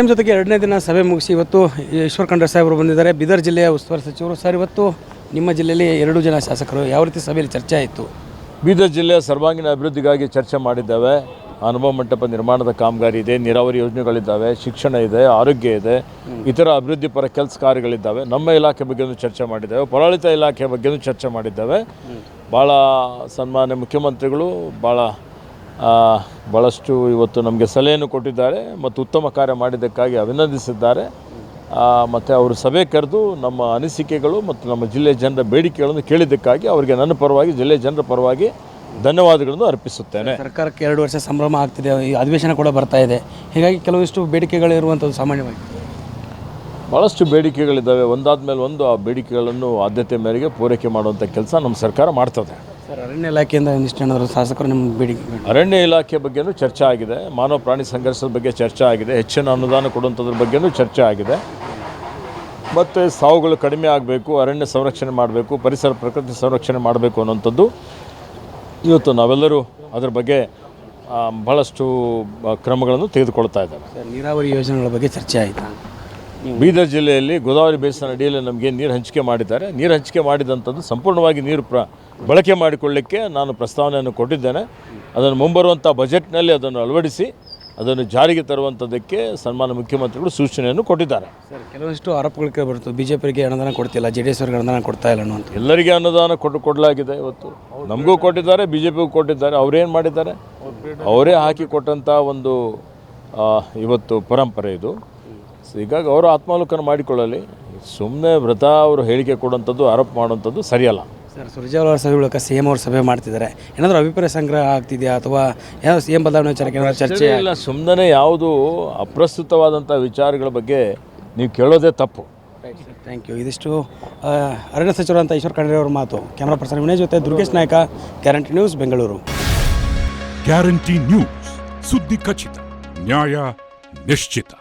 ನಿಮ್ಮ ಜೊತೆಗೆ ಎರಡನೇ ದಿನ ಸಭೆ ಮುಗಿಸಿ ಇವತ್ತು ಈಶ್ವರ ಖಂಡ್ರೆ ಸಾಹೇಬರು ಬಂದಿದ್ದಾರೆ. ಬೀದರ್ ಜಿಲ್ಲೆಯ ಉಸ್ತುವಾರಿ ಸಚಿವರು. ಸರ್ ಇವತ್ತು ನಿಮ್ಮ ಜಿಲ್ಲೆಯಲ್ಲಿ ಎರಡು ಜನ ಶಾಸಕರು. ಯಾವ ರೀತಿ ಸಭೆಯಲ್ಲಿ ಚರ್ಚೆ ಆಯಿತು? ಬೀದರ್ ಜಿಲ್ಲೆಯ ಸರ್ವಾಂಗೀಣ ಅಭಿವೃದ್ಧಿಗಾಗಿ ಚರ್ಚೆ ಮಾಡಿದ್ದಾವೆ. ಅನುಭವ ಮಂಟಪ ನಿರ್ಮಾಣದ ಕಾಮಗಾರಿ ಇದೆ ನೀರಾವರಿ ಯೋಜನೆಗಳಿದ್ದಾವೆ ಶಿಕ್ಷಣ ಇದೆ ಆರೋಗ್ಯ ಇದೆ ಇತರ ಅಭಿವೃದ್ಧಿ ಪರ ಕೆಲಸ ಕಾರ್ಯಗಳಿದ್ದಾವೆ. ನಮ್ಮ ಇಲಾಖೆ ಬಗ್ಗೆಯೂ ಚರ್ಚೆ ಮಾಡಿದ್ದಾವೆ. ಪೌರಾಡಳಿತ ಇಲಾಖೆ ಬಗ್ಗೆಯೂ ಚರ್ಚೆ ಮಾಡಿದ್ದಾವೆ. ಭಾಳ ಸನ್ಮಾನ್ಯ ಮುಖ್ಯಮಂತ್ರಿಗಳು ಭಾಳ ಭಾಳಷ್ಟು ಇವತ್ತು ನಮಗೆ ಸಲಹೆಯನ್ನು ಕೊಟ್ಟಿದ್ದಾರೆ ಮತ್ತು ಉತ್ತಮ ಕಾರ್ಯ ಮಾಡಿದ್ದಕ್ಕಾಗಿ ಅಭಿನಂದಿಸಿದ್ದಾರೆ. ಮತ್ತು ಅವರು ಸಭೆ ಕರೆದು ನಮ್ಮ ಅನಿಸಿಕೆಗಳು ಮತ್ತು ನಮ್ಮ ಜಿಲ್ಲೆಯ ಜನರ ಬೇಡಿಕೆಗಳನ್ನು ಕೇಳಿದ್ದಕ್ಕಾಗಿ ಅವರಿಗೆ ನನ್ನ ಪರವಾಗಿ ಜಿಲ್ಲೆಯ ಜನರ ಪರವಾಗಿ ಧನ್ಯವಾದಗಳನ್ನು ಅರ್ಪಿಸುತ್ತೇನೆ. ಸರ್ಕಾರಕ್ಕೆ ಎರಡು ವರ್ಷ ಸಂಭ್ರಮ ಆಗ್ತಿದೆ. ಈ ಅಧಿವೇಶನ ಕೂಡ ಬರ್ತಾ ಇದೆ. ಹೀಗಾಗಿ ಕೆಲವಿಷ್ಟು ಬೇಡಿಕೆಗಳಿರುವಂಥದ್ದು ಸಾಮಾನ್ಯವಾಗಿ. ಭಾಳಷ್ಟು ಬೇಡಿಕೆಗಳಿದ್ದಾವೆ. ಒಂದಾದ ಮೇಲೆ ಒಂದು ಆ ಬೇಡಿಕೆಗಳನ್ನು ಆದ್ಯತೆ ಮೇರೆಗೆ ಪೂರೈಕೆ ಮಾಡುವಂಥ ಕೆಲಸ ನಮ್ಮ ಸರ್ಕಾರ ಮಾಡ್ತದೆ. ಸರ್ ಅರಣ್ಯ ಇಲಾಖೆಯಿಂದ ಒಂದಿಷ್ಟು ಏನಾದರೂ ಶಾಸಕರು ನಿಮ್ಮ ಬೇಡಿಕೆ ಅರಣ್ಯ ಇಲಾಖೆ ಬಗ್ಗೆನೂ ಚರ್ಚೆ ಆಗಿದೆ. ಮಾನವ ಪ್ರಾಣಿ ಸಂಘರ್ಷದ ಬಗ್ಗೆ ಚರ್ಚೆ ಆಗಿದೆ. ಹೆಚ್ಚಿನ ಅನುದಾನ ಕೊಡುವಂಥದ್ರ ಬಗ್ಗೆನೂ ಚರ್ಚೆ ಆಗಿದೆ. ಮತ್ತು ಸಾವುಗಳು ಕಡಿಮೆ ಆಗಬೇಕು ಅರಣ್ಯ ಸಂರಕ್ಷಣೆ ಮಾಡಬೇಕು ಪರಿಸರ ಪ್ರಕೃತಿ ಸಂರಕ್ಷಣೆ ಮಾಡಬೇಕು ಅನ್ನೋಂಥದ್ದು ಇವತ್ತು ನಾವೆಲ್ಲರೂ ಅದರ ಬಗ್ಗೆ ಬಹಳಷ್ಟು ಕ್ರಮಗಳನ್ನು ತೆಗೆದುಕೊಳ್ತಾ ಇದ್ದಾರೆ ನೀರಾವರಿ ಯೋಜನೆಗಳ ಬಗ್ಗೆ ಚರ್ಚೆ ಆಯಿತು? ಬೀದರ್ ಜಿಲ್ಲೆಯಲ್ಲಿ ಗೋದಾವರಿ ಬೇಸಿನ ಅಡಿಯಲ್ಲಿ ನಮಗೆ ನೀರು ಹಂಚಿಕೆ ಮಾಡಿದ್ದಾರೆ. ನೀರು ಹಂಚಿಕೆ ಮಾಡಿದಂಥದ್ದು ಸಂಪೂರ್ಣವಾಗಿ ನೀರು ಪ್ರ ಬಳಕೆ ಮಾಡಿಕೊಳ್ಳಿಕ್ಕೆ ನಾನು ಪ್ರಸ್ತಾವನೆಯನ್ನು ಕೊಟ್ಟಿದ್ದೇನೆ. ಅದನ್ನು ಮುಂಬರುವಂಥ ಬಜೆಟ್ನಲ್ಲಿ ಅದನ್ನು ಅಳವಡಿಸಿ ಅದನ್ನು ಜಾರಿಗೆ ತರುವಂಥದ್ದಕ್ಕೆ ಸನ್ಮಾನ ಮುಖ್ಯಮಂತ್ರಿಗಳು ಸೂಚನೆಯನ್ನು ಕೊಟ್ಟಿದ್ದಾರೆ. ಸರ್ ಕೆಲವಷ್ಟು ಆರೋಪಗಳಿಗೆ ಬರ್ತದೆ ಬಿ ಜೆ ಪಿಗೆ ಅನುದಾನ ಕೊಡ್ತಿಲ್ಲ ಜೆ ಡಿ ಎಸ್ ಅವ್ರಿಗೆ ಅನುದಾನ ಕೊಡ್ತಾ ಇಲ್ಲ ಅನ್ನುವಂಥ ಎಲ್ಲರಿಗೆ ಅನುದಾನ ಕೊಟ್ಟು ಕೊಡಲಾಗಿದೆ ಇವತ್ತು. ನಮಗೂ ಕೊಟ್ಟಿದ್ದಾರೆ ಬಿ ಜೆ ಪಿಗೂ ಕೊಟ್ಟಿದ್ದಾರೆ ಅವರೇನು ಮಾಡಿದ್ದಾರೆ? ಅವರೇ ಹಾಕಿ ಕೊಟ್ಟಂಥ ಒಂದು ಇವತ್ತು ಪರಂಪರೆ ಇದು. ಸೊ ಹೀಗಾಗಿ ಅವರು ಆತ್ಮಾವಲೋಕನ ಮಾಡಿಕೊಳ್ಳಲಿ. ಸುಮ್ಮನೆ ವ್ರತ ಅವರು ಹೇಳಿಕೆ ಕೊಡುವಂಥದ್ದು ಆರೋಪ ಮಾಡುವಂಥದ್ದು ಸರಿಯಲ್ಲ. ಸರ್ ಸುರ್ಜೇವಾಲ ಅವರ ಸಭೆ ಬಳಿಕ ಸಿ ಎಂ ಅವರು ಸಭೆ ಮಾಡ್ತಿದ್ದಾರೆ. ಏನಾದರೂ ಅಭಿಪ್ರಾಯ ಸಂಗ್ರಹ ಆಗ್ತಿದೆಯಾ ಅಥವಾ ಏನಾದ್ರು ಸಿ ಎಂ ಬದಲಾವಣೆ ವಿಚಾರಕ್ಕೆ ಏನಾದ್ರು ಚರ್ಚೆ ಇಲ್ಲ ಸುಮ್ಮನೆ ಯಾವುದು ಅಪ್ರಸ್ತುತವಾದಂಥ ವಿಚಾರಗಳ ಬಗ್ಗೆ ನೀವು ಕೇಳೋದೇ ತಪ್ಪು. ಥ್ಯಾಂಕ್ ಯು ಇದಿಷ್ಟು ಅರಣ್ಯ ಅರಣ್ಯ ಸಚಿವರಂತ ಈಶ್ವರ್ ಖಂಡ್ರೆ ಅವರ ಮಾತು. ಕ್ಯಾಮ್ರಾ ಪರ್ಸನ್ ವಿನಯ್ ಜೊತೆ Durgesh Nayaka guarantee news Bengaluru. Guarantee news ಸುದ್ದಿ ಖಚಿತ ನ್ಯಾಯ ನಿಶ್ಚಿತ.